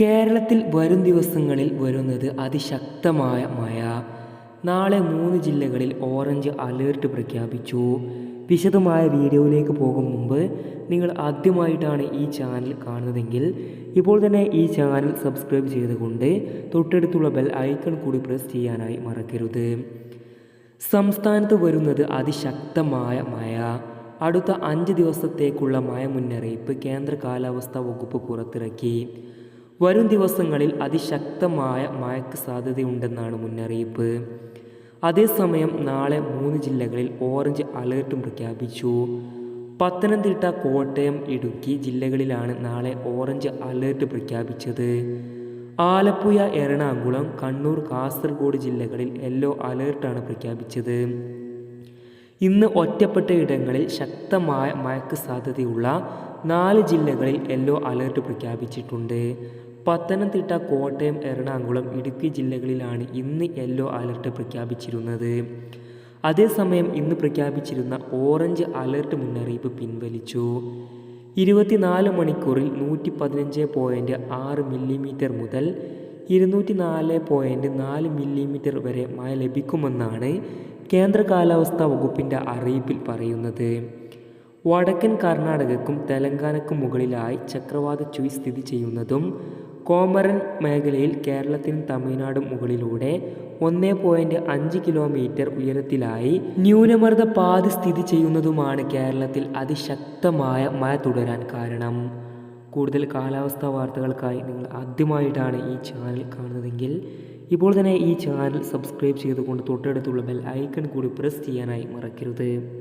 കേരളത്തിൽ വരും ദിവസങ്ങളിൽ വരുന്നത് അതിശക്തമായ മഴ. നാളെ മൂന്ന് ജില്ലകളിൽ ഓറഞ്ച് അലേർട്ട് പ്രഖ്യാപിച്ചു. വിശദമായ വീഡിയോയിലേക്ക് പോകും മുമ്പ് നിങ്ങൾ ആദ്യമായിട്ടാണ് ഈ ചാനൽ കാണുന്നതെങ്കിൽ ഇപ്പോൾ തന്നെ ഈ ചാനൽ സബ്സ്ക്രൈബ് ചെയ്തുകൊണ്ട് തൊട്ടടുത്തുള്ള ബെൽ ഐക്കൺ കൂടി പ്രസ് ചെയ്യാനായി മറക്കരുത്. സംസ്ഥാനത്ത് വരുന്നത് അതിശക്തമായ മഴ. അടുത്ത അഞ്ച് ദിവസത്തേക്കുള്ള മഴ മുന്നറിയിപ്പ് കേന്ദ്ര കാലാവസ്ഥാ വകുപ്പ് പുറത്തിറക്കി. വരും ദിവസങ്ങളിൽ അതിശക്തമായ മഴയ്ക്ക് സാധ്യതയുണ്ടെന്നാണ് മുന്നറിയിപ്പ്. അതേസമയം നാളെ മൂന്ന് ജില്ലകളിൽ ഓറഞ്ച് അലേർട്ടും പ്രഖ്യാപിച്ചു. പത്തനംതിട്ട കോട്ടയം ഇടുക്കി ജില്ലകളിലാണ് നാളെ ഓറഞ്ച് അലേർട്ട് പ്രഖ്യാപിച്ചത്. ആലപ്പുഴ എറണാകുളം കണ്ണൂർ കാസർഗോഡ് ജില്ലകളിൽ യെല്ലോ അലേർട്ടാണ് പ്രഖ്യാപിച്ചത്. ഇന്ന് ഒറ്റപ്പെട്ട ഇടങ്ങളിൽ ശക്തമായ മഴയ്ക്ക് സാധ്യതയുള്ള നാല് ജില്ലകളിൽ യെല്ലോ അലേർട്ട് പ്രഖ്യാപിച്ചിട്ടുണ്ട്. പത്തനംതിട്ട കോട്ടയം എറണാകുളം ഇടുക്കി ജില്ലകളിലാണ് ഇന്ന് യെല്ലോ അലർട്ട് പ്രഖ്യാപിച്ചിരുന്നത്. അതേസമയം ഇന്ന് പ്രഖ്യാപിച്ചിരുന്ന ഓറഞ്ച് അലർട്ട് മുന്നറിയിപ്പ് പിൻവലിച്ചു. ഇരുപത്തിനാല് മണിക്കൂറിൽ നൂറ്റി പതിനഞ്ച് പോയിന്റ് ആറ് മില്ലിമീറ്റർ മുതൽ ഇരുന്നൂറ്റി നാല് പോയിന്റ് നാല് മില്ലിമീറ്റർ വരെ മഴ ലഭിക്കുമെന്നാണ് കേന്ദ്ര കാലാവസ്ഥാ വകുപ്പിന്റെ അറിയിപ്പിൽ പറയുന്നത്. വടക്കൻ കർണാടകക്കും തെലങ്കാനക്കും മുകളിലായി ചക്രവാത ചുഴി സ്ഥിതി ചെയ്യുന്നതും കോമറൻ മേഖലയിൽ കേരളത്തിനും തമിഴ്നാടും മുകളിലൂടെ ഒന്ന് പോയിന്റ് അഞ്ച് കിലോമീറ്റർ ഉയരത്തിലായി ന്യൂനമർദ്ദ പാതി സ്ഥിതി ചെയ്യുന്നതുമാണ് കേരളത്തിൽ അതിശക്തമായ മഴ തുടരാൻ കാരണം. കൂടുതൽ കാലാവസ്ഥാ വാർത്തകൾക്കായി നിങ്ങൾ ആദ്യമായിട്ടാണ് ഈ ചാനൽ കാണുന്നതെങ്കിൽ ഇപ്പോൾ തന്നെ ഈ ചാനൽ സബ്സ്ക്രൈബ് ചെയ്തുകൊണ്ട് തൊട്ടടുത്തുള്ള ബെൽ ഐക്കൺ കൂടി പ്രസ് ചെയ്യാനായി മറക്കരുത്.